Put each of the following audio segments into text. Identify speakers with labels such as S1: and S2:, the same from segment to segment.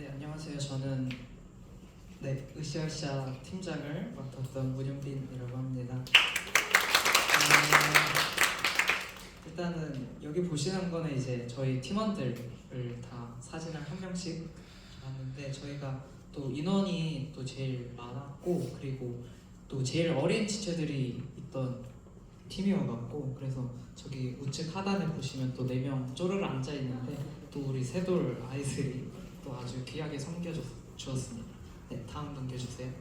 S1: 네 안녕하세요. 저는 네 으쌰으쌰 팀장을 맡았던 문영빈이라고 합니다. 음, 일단은 여기 보시는 거는 이제 저희 팀원들을 다 사진을 한 명씩 봤는데 저희가 또 인원이 또 제일 많았고 그리고 또 제일 어린 지체들이 있던 팀이어갖고 그래서 저기 우측 하단에 보시면 또 네 명 쪼르르 앉아 있는데 또 우리 세돌 아이들이 또 아주 귀하게 섬겨주었습니다. 네, 다음 넘겨주세요.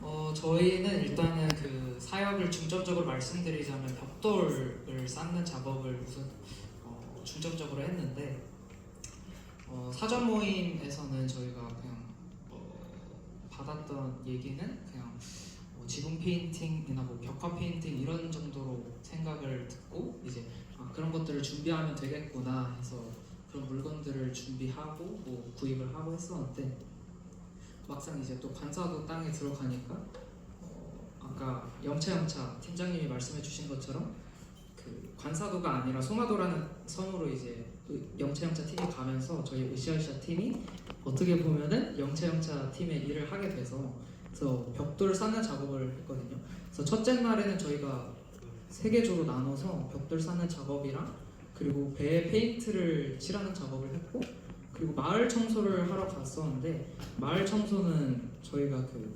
S1: 어, 저희는 일단은 그 사역을 중점적으로 말씀드리자면 벽돌을 쌓는 작업을 우선 어, 중점적으로 했는데 어, 사전 모임에서는 저희가 그냥 어, 받았던 얘기는 그냥 뭐 지붕 페인팅이나 뭐 벽화 페인팅 이런 정도로 생각을 듣고 이제 아, 그런 것들을 준비하면 되겠구나 해서 그런 물건들을 준비하고 뭐 구입을 하고 했었는데 막상 이제 또 관사도 땅에 들어가니까 어, 아까 영차 영차 팀장님이 말씀해주신 것처럼 그 관사도가 아니라 송화도라는 섬으로 이제 그 영차 영차 팀이 가면서 저희 으쌰으쌰 팀이 어떻게 보면은 영차 영차 팀의 일을 하게 돼서 그래서 벽돌 쌓는 작업을 했거든요. 그래서 첫째 날에는 저희가 세 개조로 나눠서 벽돌 쌓는 작업이랑 그리고 배에 페인트를 칠하는 작업을 했고 그리고 마을 청소를 하러 갔었는데 마을 청소는 저희가 그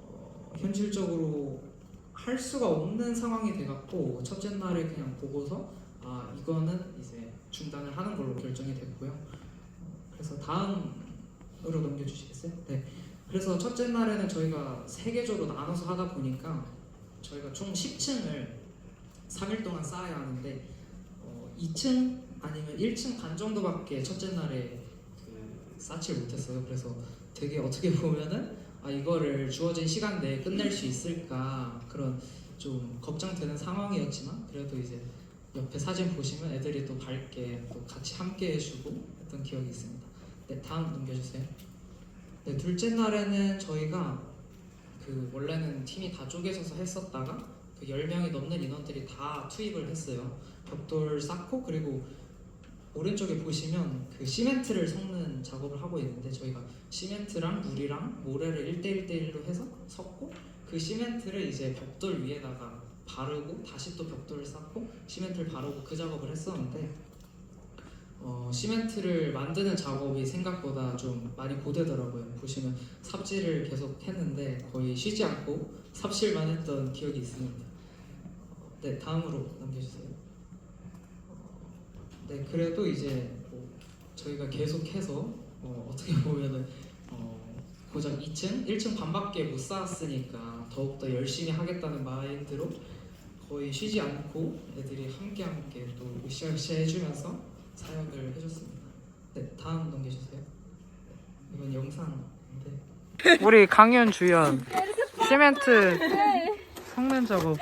S1: 어, 현실적으로 할 수가 없는 상황이 돼갖고 첫째 날에 그냥 보고서 아 이거는 이제 중단을 하는 걸로 결정이 됐고요. 어, 그래서 다음으로 넘겨주시겠어요? 네. 그래서 첫째 날에는 저희가 세 개조로 나눠서 하다 보니까 저희가 총 10층을 3일 동안 쌓아야 하는데 어, 2층 아니면 1층 반 정도밖에 첫째 날에 그 쌓지를 못했어요. 그래서 되게 어떻게 보면은 아 이거를 주어진 시간 내에 끝낼 수 있을까 그런 좀 걱정되는 상황이었지만 그래도 이제 옆에 사진 보시면 애들이 또 밝게 또 같이 함께 해주고 했던 기억이 있습니다. 네 다음 넘겨주세요. 네 둘째 날에는 저희가 그 원래는 팀이 다 쪼개져서 했었다가 그 10명이 넘는 인원들이 다 투입을 했어요. 벽돌 쌓고 그리고 오른쪽에 보시면 그 시멘트를 섞는 작업을 하고 있는데 저희가 시멘트랑 물이랑 모래를 1대1대1로 해서 섞고 그 시멘트를 이제 벽돌 위에다가 바르고 다시 또 벽돌을 쌓고 시멘트를 바르고 그 작업을 했었는데 어, 시멘트를 만드는 작업이 생각보다 좀 많이 고되더라고요. 보시면 삽질을 계속 했는데 거의 쉬지 않고 삽질만 했던 기억이 있습니다. 어, 네, 다음으로 넘겨주세요. 네, 그래도 이제 뭐 저희가 계속해서 어, 어떻게 보면은 어, 고작 2층, 1층 반밖에 못 쌓았으니까 더욱더 열심히 하겠다는 마인드로 거의 쉬지 않고 애들이 함께 함께 또 으쌰으쌰 해주면서 사역을 해줬습니다. 네, 다음 넘겨주세요. 이건 영상인데
S2: 우리 강연 주연 시멘트 성면 작업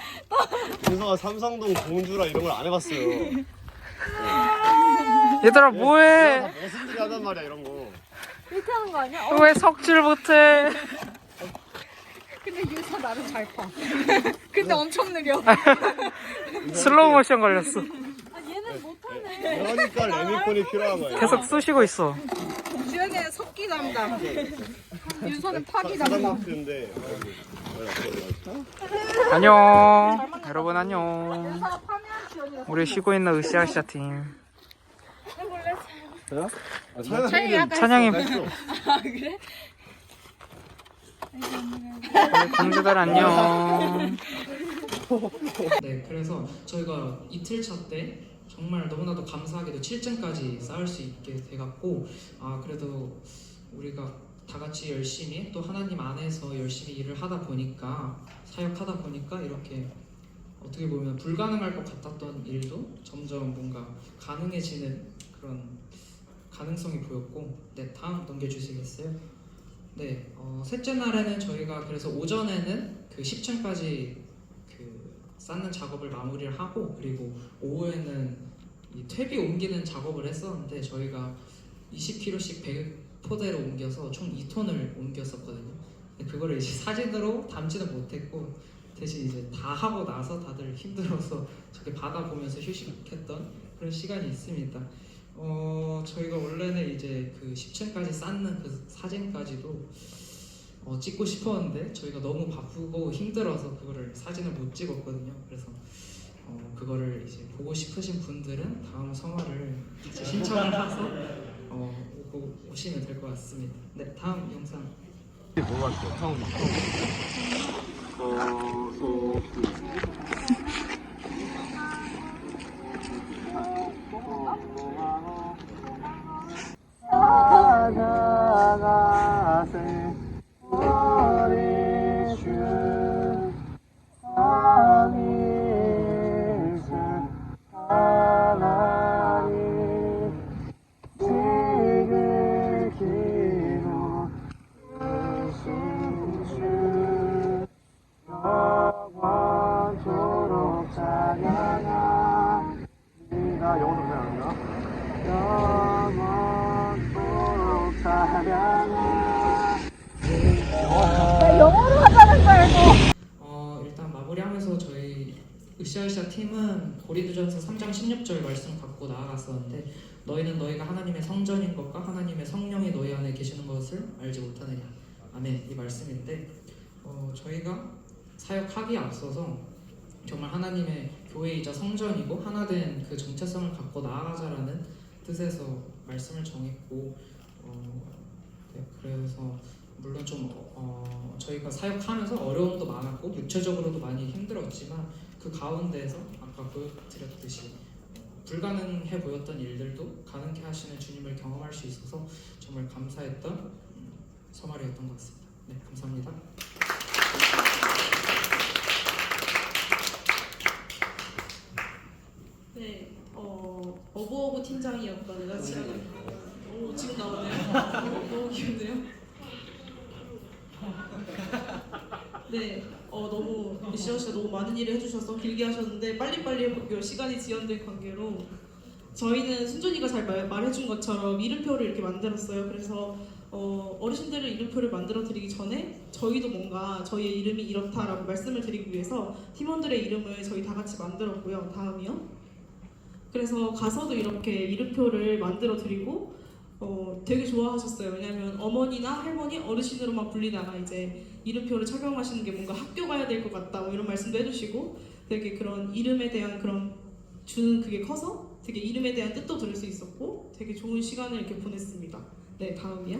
S3: 윤서가 삼성동 공주라 이런 걸 안 해봤어요.
S2: 얘들아 뭐해
S3: 다 머슴들이 하단 말이야 이런 거.
S4: 이렇게 하는 거 아니야? 어,
S2: 왜 석질 못해
S4: 근데 유사 나름 잘 파. 근데 엄청 느려.
S2: 슬로우 모션 걸렸어
S4: 아, 얘는 못하네.
S3: 그러니까 레미콘이 필요한 거야.
S2: 계속 쑤시고 있어
S4: 주연이는 석기 담당. 유서는 파기 담당.
S2: 안녕 여러분 안녕
S4: 파면
S2: 우리 쉬고 있는 으쌰으쌰 팀
S3: 저요?
S4: 차이 약간
S2: 찬양이
S4: 아, 그래?
S2: 공주들 안녕
S1: 네, 그래서 저희가 이틀 차 때 정말 너무나도 감사하게도 7층까지 쌓을 수 있게 돼갖고 아 그래도 우리가 다 같이 열심히 또 하나님 안에서 열심히 일을 하다 보니까 사역하다 보니까 이렇게 어떻게 보면 불가능할 것 같았던 일도 점점 뭔가 가능해지는 그런 가능성이 보였고 네 다음 넘겨주시겠어요? 네 어, 셋째 날에는 저희가 그래서 오전에는 그 10층까지 그 쌓는 작업을 마무리를 하고 그리고 오후에는 이 퇴비 옮기는 작업을 했었는데 저희가 20kg씩 100포대로 옮겨서 총 2톤을 옮겼었거든요. 그거를 이제 사진으로 담지는 못했고 대신 이제 다 하고 나서 다들 힘들어서 저렇게 바다 보면서 휴식했던 그런 시간이 있습니다. 어 저희가 원래는 이제 그 10층까지 쌓는 그 사진까지도 어, 찍고 싶었는데 저희가 너무 바쁘고 힘들어서 그거를 사진을 못 찍었거든요. 그래서 어, 그거를 이제 보고 싶으신 분들은 다음 성화를 신청을 해서 어, 오고 오시면 될 것 같습니다. 네 다음 영상
S3: 뭐가? 처음 봐.
S1: 나아갔었는데 너희는 너희가 하나님의 성전인 것과 하나님의 성령이 너희 안에 계시는 것을 알지 못하느냐. 아멘. 이 말씀인데 어, 저희가 사역하기에 앞서서 정말 하나님의 교회이자 성전이고 하나된 그 정체성을 갖고 나아가자라는 뜻에서 말씀을 정했고 어, 네, 그래서 물론 좀 어, 저희가 사역하면서 어려움도 많았고 육체적으로도 많이 힘들었지만 그 가운데에서 아까 보여드렸듯이 불가능해 보였던 일들도 가능케 하시는 주님을 경험할 수 있어서 정말 감사했던 음, 서말이었던 것 같습니다. 네, 감사합니다.
S5: 네, 어, 어부어부 팀장이었던 여자친구. 오, 지금 나오네요. 어, 너무 귀엽네요. 네, 어, 시원 씨가 너무 많은 일을 해주셔서 길게 하셨는데, 빨리빨리 해볼게요. 시간이 지연된 관계로. 저희는 순준이가 잘 말, 말해준 것처럼 이름표를 이렇게 만들었어요. 그래서 어, 어르신들을 이름표를 만들어 드리기 전에 저희도 뭔가 저희의 이름이 이렇다라고 말씀을 드리기 위해서 팀원들의 이름을 저희 다 같이 만들었고요. 다음이요. 그래서 가서도 이렇게 이름표를 만들어 드리고 어, 되게 좋아하셨어요. 왜냐하면 어머니나 할머니, 어르신으로만 불리다가 이제 이름표를 착용하시는 게 뭔가 학교 가야 될 것 같다 뭐 이런 말씀도 해주시고 되게 그런 이름에 대한 그런 주는 그게 커서 되게 이름에 대한 뜻도 들을 수 있었고 되게 좋은 시간을 이렇게 보냈습니다. 네, 다음이요.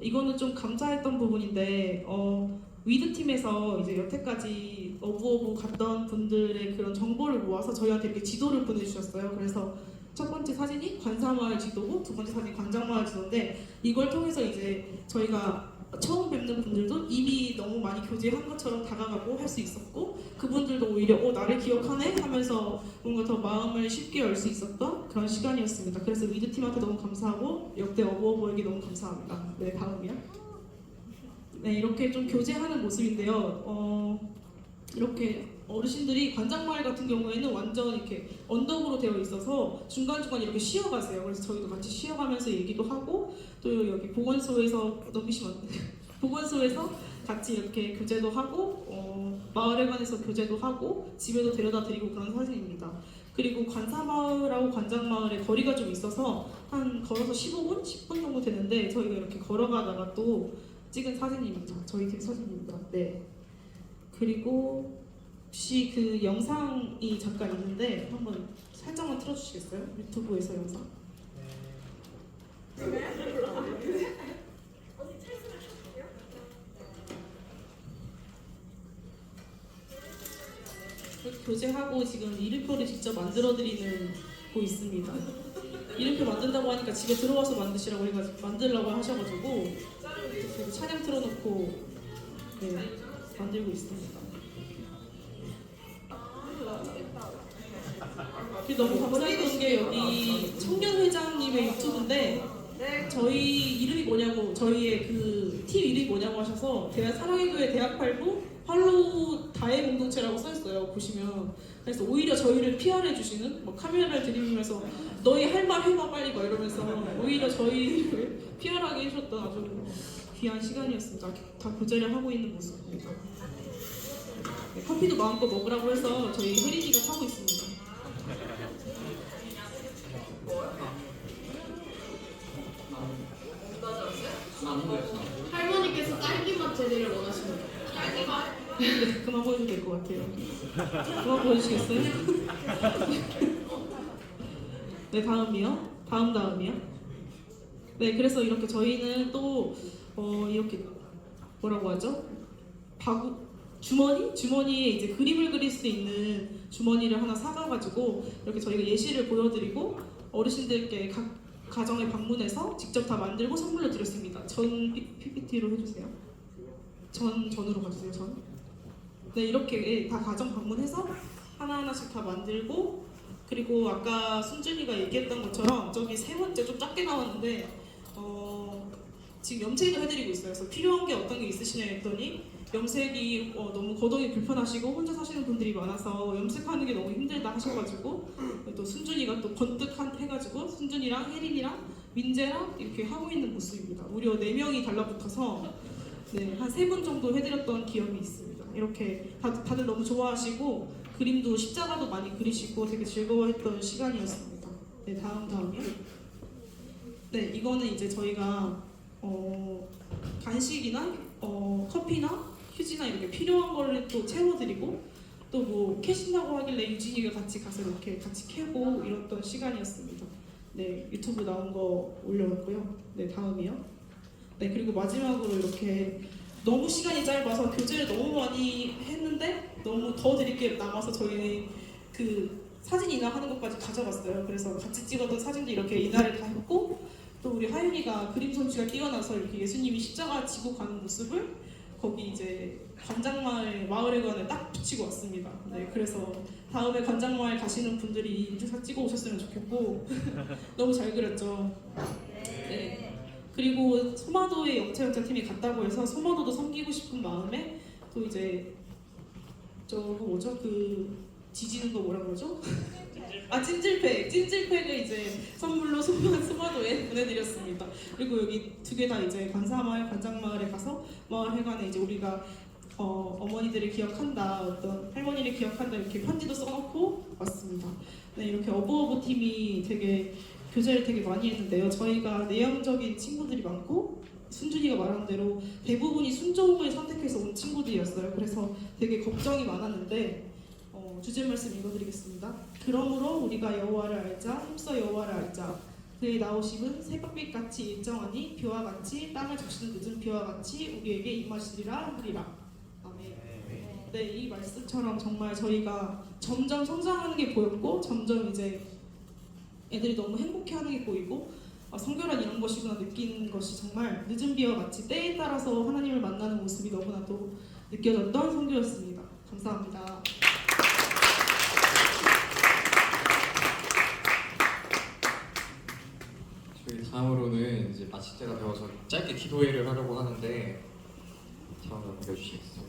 S5: 이거는 좀 감사했던 부분인데 어, 위드 팀에서 이제 여태까지 어부어부 갔던 분들의 그런 정보를 모아서 저희한테 이렇게 지도를 보내주셨어요. 그래서 첫 번째 사진이 관사마을 지도고 두 번째 사진이 관장마을 지도인데 이걸 통해서 이제 저희가 처음 뵙는 분들도 이미 너무 많이 교제한 것처럼 다가가고 할 수 있었고 그분들도 오히려 어 나를 기억하네 하면서 뭔가 더 마음을 쉽게 열 수 있었던 그런 시간이었습니다. 그래서 위드 팀한테 너무 감사하고 역대 어버어버에게 너무 감사합니다. 네 다음이요. 네 이렇게 좀 교제하는 모습인데요. 어 이렇게 어르신들이 관장마을 같은 경우에는 완전 이렇게 언덕으로 되어 있어서 중간중간 이렇게 쉬어가세요. 그래서 저희도 같이 쉬어가면서 얘기도 하고 또 여기 보건소에서 넘기시면. 보건소에서 같이 이렇게 교제도 하고 어, 마을에 관해서 교제도 하고 집에도 데려다 드리고 그런 사진입니다. 그리고 관사마을하고 관장마을의 거리가 좀 있어서 한 걸어서 15분, 10분 정도 되는데 저희가 이렇게 걸어가다가 또 찍은 사진입니다. 저희 팀 사진입니다. 네. 그리고 혹시 그 영상이 잠깐 있는데 한번 살짝만 틀어주시겠어요? 유튜브에서 영상. 이렇게 교제하고 지금 이름표를 직접 만들어드리는 곳 있습니다. 이름표 만든다고 하니까 집에 들어와서 만드시라고 해가지고 만들라고 하셔가지고 그리고 차량 틀어놓고 네, 만들고 있습니다. 그리고 너무 감사했던 게 여기 청년 회장님의 유튜브인데 저희 이름이 뭐냐고 저희의 그 팀 이름이 뭐냐고 하셔서 대한 사랑의 교회 대학팔부 팔로우 다해 공동체라고 써있어요 보시면 그래서 오히려 저희를 PR해 주시는 뭐 카메라를 들이밀면서 너희 할 말 해봐 빨리 막 이러면서 오히려 저희를 PR하게 해주셨던 아주 귀한 시간이었습니다 다 교제를 하고 있는 모습입니다 네, 커피도 마음껏 먹으라고 해서 저희 혜린이가 사고 있습니다
S6: 할머니께서 딸기맛 제리를 원하시는 거예요.
S5: 네, 그만 보여도 될 것 같아요. 그만 보여주시겠어요? 네, 다음이요. 다음 다음이요. 네, 그래서 이렇게 저희는 또 어, 이렇게 뭐라고 하죠? 바구 주머니? 주머니에 이제 그림을 그릴 수 있는 주머니를 하나 사가가지고 이렇게 저희가 예시를 보여드리고 어르신들께 각 가정에 방문해서 직접 다 만들고 선물로 드렸습니다. 전 PPT로 해주세요. 전 전으로 가주세요. 전. 네 이렇게 다 가정 방문해서 하나 하나씩 다 만들고 그리고 아까 순준이가 얘기했던 것처럼 저기 세 번째 좀 작게 나왔는데 어, 지금 염색을 해드리고 있어요. 그래서 필요한 게 어떤 게 있으시냐 했더니 염색이 어, 너무 거동이 불편하시고 혼자 사시는 분들이 많아서 염색하는 게 너무 힘들다 하셔가지고 또 순준이가 또 번뜩 한 해가지고 순준이랑 혜린이랑 민재랑 이렇게 하고 있는 모습입니다. 무려 네 명이 달라붙어서 네, 한세분 정도 해드렸던 기억이 있습니다. 이렇게 다, 다들 너무 좋아하시고 그림도 십자가도 많이 그리시고 되게 즐거워했던 시간이었습니다. 네, 다음 다음이요. 네, 이거는 이제 저희가 어, 간식이나 어, 커피나 휴지나 이렇게 필요한 거를 또 채워드리고 또 뭐 캐신다고 하길래 유진이가 같이 가서 이렇게 같이 캐고 이랬던 시간이었습니다. 네, 유튜브 나온 거 올려놓고요. 네, 다음이요. 네, 그리고 마지막으로 이렇게 너무 시간이 짧아서 교재를 너무 많이 했는데 너무 더 드릴 게 남아서 저희 그 사진이나 하는 것까지 가져갔어요. 그래서 같이 찍었던 사진도 이렇게 이날을 다 했고 또 우리 하윤이가 그림 솜씨가 뛰어나서 이렇게 예수님이 십자가 지고 가는 모습을 거기 이제 관장마을 마을회관에 딱 붙이고 왔습니다. 네, 그래서 다음에 관장마을 가시는 분들이 인증샷 찍어 오셨으면 좋겠고 너무 잘 그렸죠. 네. 그리고 소마도의 영채영차 팀이 갔다고 해서 소마도도 섬기고 싶은 마음에 또 이제 저거 뭐죠 그 지지는 거 뭐라 그러죠? 아 찜질팩 찜질팩을 이제 선물로 소마, 소마도에 보내드렸습니다. 그리고 여기 두 개 다 이제 관사마을 관장마을에 가서 마을 회관에 이제 우리가 어, 어머니들을 기억한다 어떤 할머니를 기억한다 이렇게 편지도 써놓고 왔습니다. 네 이렇게 어부어부 팀이 되게 교제를 되게 많이 했는데요. 저희가 내향적인 친구들이 많고 순준이가 말한 대로 대부분이 순종을 선택해서 온 친구들이었어요. 그래서 되게 걱정이 많았는데 어, 주제 말씀 읽어드리겠습니다. 그러므로 우리가 여호와를 알자, 힘써 여호와를 알자. 그의 나오심은 새벽빛 같이 일정하니 비와 같이 땅을 적시는 늦은 비와 같이 우리에게 임하시리라 하리라. 아멘. 네, 이 말씀처럼 정말 저희가 점점 성장하는 게 보였고 점점 이제 애들이 너무 행복해하는 게 보이고 아, 성결한 이런 것이구나 느끼는 것이 정말 늦은 비와 같이 때에 따라서 하나님을 만나는 모습이 너무나도 느껴졌던 성교였습니다. 감사합니다.
S7: 저희 다음으로는 이제 마칠 때가 되어서 짧게 기도회를 하려고 하는데 다음 넘겨주시겠어요?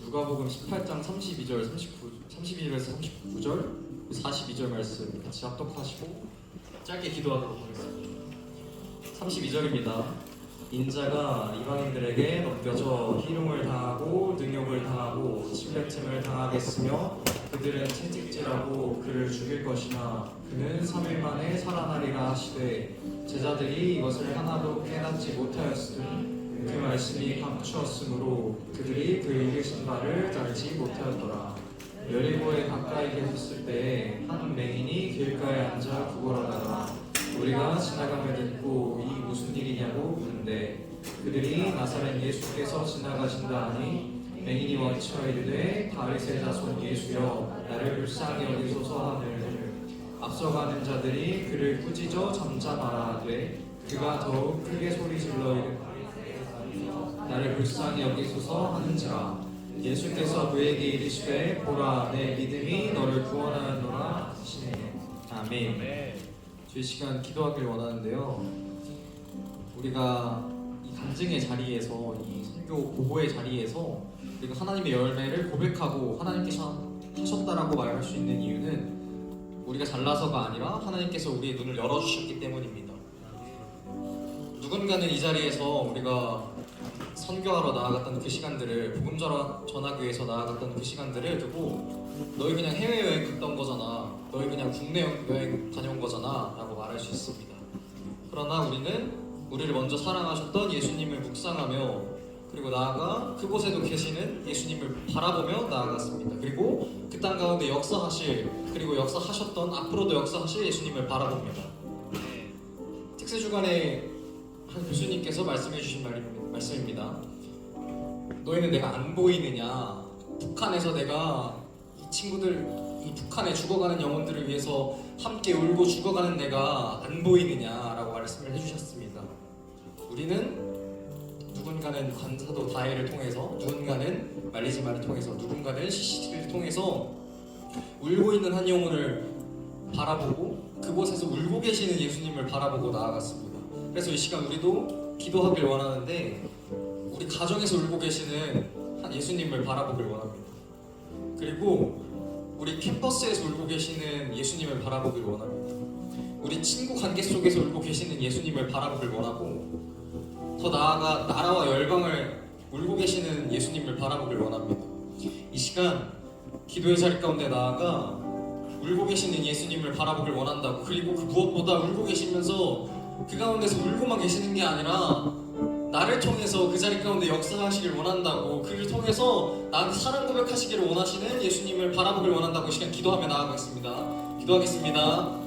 S7: 누가복음 18장 32절 39 31절에서 39절 42절 말씀 같이 합독하시고 짧게 기도하도록 하겠습니다. 32절입니다. 인자가 이방인들에게 넘겨져 희롱을 당하고 능욕을 당하고 침뱉음을 당하겠으며 그들은 채찍질하고 그를 죽일 것이나 그는 3일 만에 살아나리라 하시되 제자들이 이것을 하나도 깨닫지 못하였으니 그 말씀이 감추었으므로 그들이 그 읽으신 바를 알지 못하였더라. 여리고에 가까이 계셨을 때에 한 맹인이 길가에 앉아 구걸하다가 우리가 지나가며 듣고 이 무슨 일이냐고 묻는데 그들이 나사렛 예수께서 지나가신다 하니 맹인이 원쳐 이르되 다윗의 자손 예수여 나를 불쌍히 여기소서. 하늘 앞서가는 자들이 그를 꾸짖어 잠잠하라 하되 그가 더욱 크게 소리질러 나를 불쌍히 여기소서 하는지라. 예수께서 그에게 이르시되 보라 내 믿음이 너를 구원하였노라 하시네. 아멘. 저희 시간 기도하길 원하는데요. 우리가 이 간증의 자리에서 이 선교 보고의 자리에서 우리가 하나님의 열매를 고백하고 하나님께서 하셨다라고 말할 수 있는 이유는 우리가 잘나서가 아니라 하나님께서 우리의 눈을 열어주셨기 때문입니다 누군가는 이 자리에서 우리가 선교하러 나아갔던 그 시간들을 복음 전하- 전하기 위해서 나아갔던 그 시간들을 두고 너희 그냥 해외 여행 갔던 거잖아. 너희 그냥 국내 여행 다녀온 거잖아 라고 말할 수 있습니다. 그러나 우리는 우리를 먼저 사랑하셨던 예수님을 묵상하며 그리고 나아가 그곳에도 계시는 예수님을 바라보며 나아갔습니다. 그리고 그 땅 가운데 역사하실 그리고 역사하셨던 앞으로도 역사하실 예수님을 바라봅니다. 특세 주간에 한 교수님께서 말씀해 주신 말입- 말씀입니다. 너희는 내가 안 보이느냐? 북한에서 내가 이 친구들 이 북한에 죽어가는 영혼들을 위해서 함께 울고 죽어가는 내가 안 보이느냐라고 말씀을 해주셨습니다. 우리는 누군가는 관사도 다해를 통해서 누군가는 말리지마를 통해서 누군가는 CCTV를 통해서 울고 있는 한 영혼을 바라보고 그곳에서 울고 계시는 예수님을 바라보고 나아갔습니다. 그래서 이 시간 우리도 기도하길 원하는데 우리 가정에서 울고 계시는 한 예수님을 바라보길 원합니다. 그리고 우리 캠퍼스에서 울고 계시는 예수님을 바라보길 원합니다. 우리 친구 관계 속에서 울고 계시는 예수님을 바라보길 원하고 더 나아가 나라와 열방을 울고 계시는 예수님을 바라보길 원합니다. 이 시간 기도의 자리 가운데 나아가 울고 계시는 예수님을 바라보길 원한다고 그리고 그 무엇보다 울고 계시면서 그 가운데서 울고만 계시는 게 아니라 나를 통해서 그 자리 가운데 역사하시길 원한다고 그를 통해서 나한테 사랑 고백하시기를 원하시는 예수님을 바라보길 원한다고 이 시간 기도하며 나아가겠습니다. 기도하겠습니다.